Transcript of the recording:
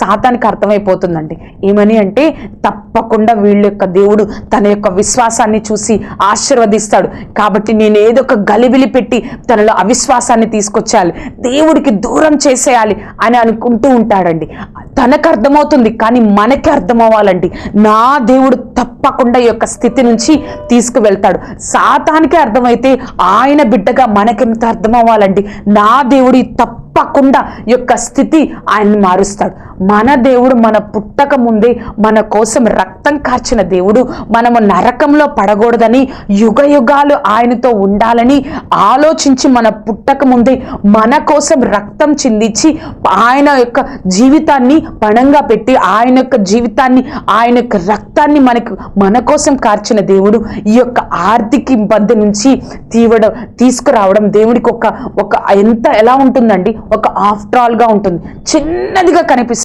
సాతానికి అర్థమైపోతుందండి. ఏమని అంటే తప్పకుండా వీళ్ళ యొక్క దేవుడు తన యొక్క విశ్వాసాన్ని చూసి ఆశీర్వదిస్తాడు. కాబట్టి నేను ఏదో ఒక గలిబిలి పెట్టి తనలో అవిశ్వాసాన్ని తీసుకొచ్చేయాలి. దేవుడికి దూరం చేసేయాలి అని అనుకుంటూ ఉంటాడండి. తనకు అర్థమవుతుంది కానీ మనకి అర్థం అవ్వాలండి నా దేవుడు తప్పకుండా ఈ యొక్క స్థితి నుంచి తీసుకువెళ్తాడు. సాతానికి అర్థమైతే ఆయన బిడ్డగా మనకెంత అర్థం అవ్వాలండి నా దేవుడి తప్ప తప్పకుండా యొక్క స్థితి ఆయన్ని మారుస్తాడు. మన దేవుడు మన పుట్టక ముందే మన కోసం రక్తం కార్చిన దేవుడు. మనము నరకంలో పడకూడదని యుగ యుగాలు ఆయనతో ఉండాలని ఆలోచించి మన పుట్టక ముందే మన కోసం రక్తం చిందించి ఆయన యొక్క జీవితాన్ని పణంగా పెట్టి ఆయన యొక్క జీవితాన్ని ఆయన యొక్క రక్తాన్ని మనకు మన కోసం కార్చిన దేవుడు ఈ యొక్క ఆర్థిక ఇబ్బంది నుంచి తీవడం తీసుకురావడం దేవుడికి ఒక ఒక ఎంత ఎలా ఉంటుందండి? ఒక ఆఫ్టర్ ఆల్గా ఉంటుంది. చిన్నదిగా కనిపిస్తుంది.